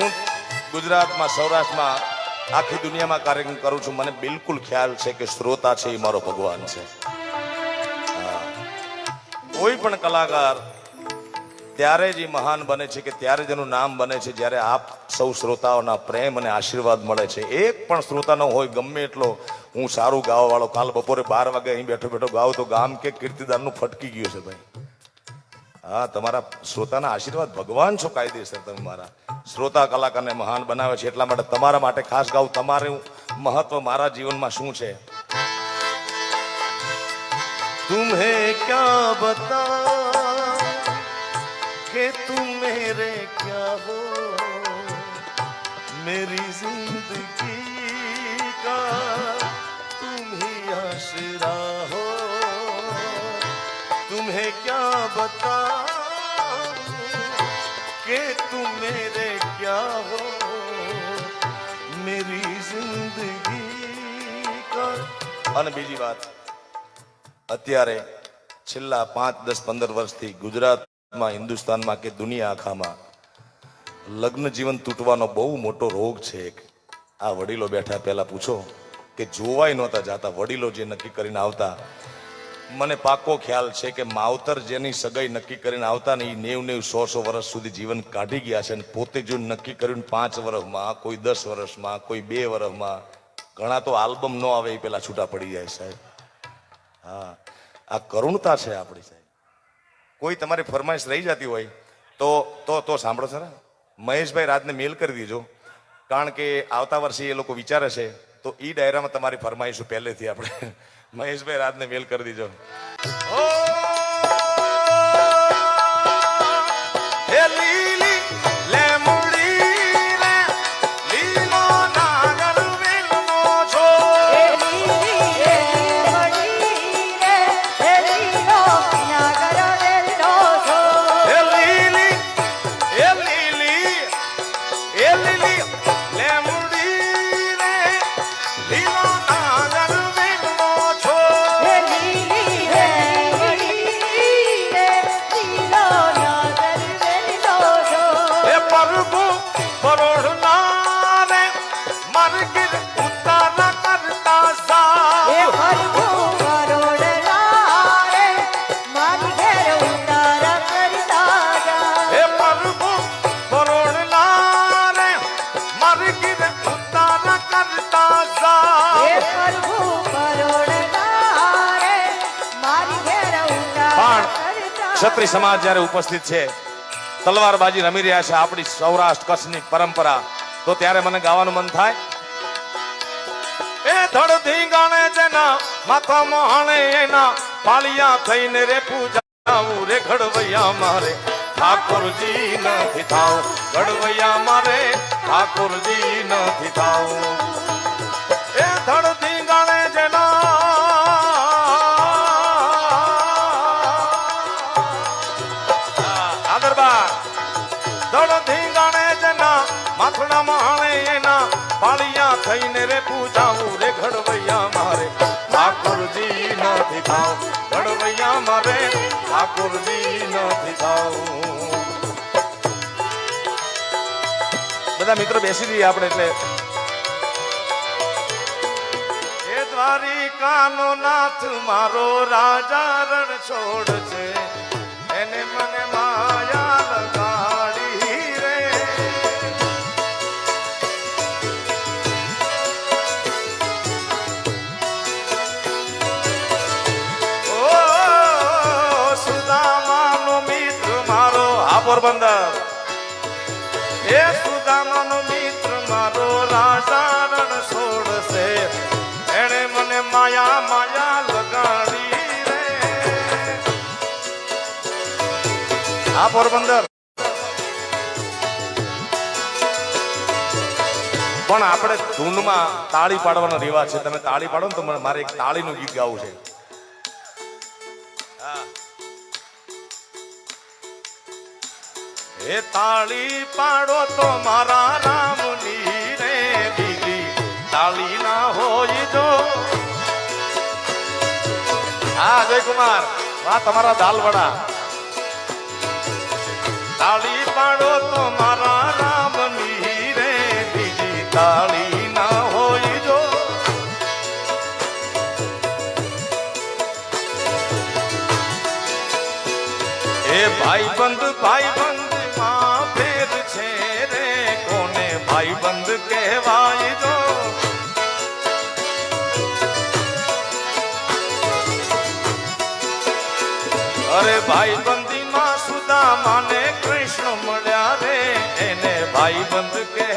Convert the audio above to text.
હું ગુજરાતમાં, સૌરાષ્ટ્રમાં આખી દુનિયામાં કાર્યક્રમ કરું છું. મને બિલકુલ ખ્યાલ છે કે શ્રોતા છે એ મારો ભગવાન છે. કોઈ પણ કલાકાર ત્યારે જ એ મહાન બને છે કે ત્યારે જ એનું નામ બને છે, જ્યારે આપ સૌ શ્રોતાઓના પ્રેમ અને આશીર્વાદ મળે છે. એક પણ શ્રોતા ન હોય, ગમે એટલો હું સારું ગાવાવાળો. કાલ બપોરે બાર વાગે અહીં બેઠો બેઠો ગાવ તો ગામ કે કીર્તિદાનનું ફટકી ગયું છે ભાઈ. હા, તમારા શ્રોતાના આશીર્વાદ ભગવાન છો કાયદેસર તમે મારા. શ્રોતા, કલાકારને મહાન બનાવે છે એટલા માટે તમારા માટે ખાસ ગાઉં તમારું મહત્વ મારા જીવનમાં શું છે? તુમ્હે ક્યા બતા કે તુમ મેરે ક્યા હો? મેરી જિંદગી કા તુમ હી આશીર્વાદ तुम्हें क्या बता कि तुम मेरे क्या हो मेरी जिंदगी का અને બીજી વાત અત્યારે છેલ્લા પાંચ દસ પંદર વર્ષથી ગુજરાતમાં હિન્દુસ્તાનમાં કે દુનિયા આખામાં લગ્ન જીવન તૂટવાનો બહુ મોટો રોગ છે એક આ વડીલો બેઠા પહેલા પૂછો કે જોવાય નહોતા જાતા વડીલો જે નક્કી કરીને આવતા મને પાકો ખ્યાલ છે કે માવતર જેની સગાઈ નક્કી કરીને આવતા ને એ નેવ નેવ સો સો વર્ષ સુધી જીવન કાઢી ગયા છે અને પોતે જો નક્કી કર્યું પાંચ વર્ષમાં, કોઈ દસ વર્ષમાં, કોઈ બે વર્ષમાં, ઘણા તો આલ્બમ ન આવે એ પેલા છૂટા પડી જાય સાહેબ. હા, આ કરુણતા છે આપણી સાહેબ. કોઈ તમારી ફરમાઈશ રહી જતી હોય તો તો તો સાંભળો સર. મહેશભાઈ રાજને મેલ કરી દીજો. કારણ કે આવતા વર્ષે એ લોકો વિચારે છે, તો એ ડાયરામાં તમારી ફરમાઈશું પહેલેથી આપણે મહેશભાઈ રાતને મેલ કરી દીજો. ઓ ક્ષત્રિય સમાજ જ્યારે ઉપસ્થિત છે તલવારબાજી રમી રહ્યા છે આપણી સૌરાષ્ટ્ર કચ્છની પરંપરા. તો ત્યારે મને ગાવાનું મન થાય? એ ધડધી ગાણે જેના માથા મોહાણે એના પાલિયા થઈને રે પૂજાવું રે ઘડવૈયા મારે. ઠાકોરજી નથી થાવ ઘડવૈયા મારે ઠાકોરજી નથી થાવ. એના પાળિયા થઈને રે પૂજાવું રે ઘડવૈયા મારે. ઠાકોરજી નથી થાવ, ઘડવૈયા મારે. ઠાકોરજી નથી થાવ. બધા મિત્રો બેસી જઈએ આપણે એટલે. એ દ્વારિકાનો નાથ મારો રાજા રણ છોડ છે એને મને માયા લગાડી પોરબંદર. એ સુદામાનો મિત્ર, મારો રાજારણ છોડશે. એણે મને માયા માયા લગાડી રે. આ પોરબંદર. પણ આપણે ધૂનમાં તાળી પાડવાનો રિવાજ છે. તમે તાળી પાડો ને તો મારે એક તાળીનું ગીત ગાવું છે. હા. હે તાળી પાડો તો મારા રામની રે દીદી તાળી ના હોય જો. હા જયકુમાર વાહ તમારા દાલવડા. તાળી પાડો તો મારા રામની રે દીદી તાળી ભાઈ બંધ ભાઈ બંધ અરે ભાઈબંધી માં સુદામાને કૃષ્ણ મળ્યા રે. એને ભાઈ બંધ કે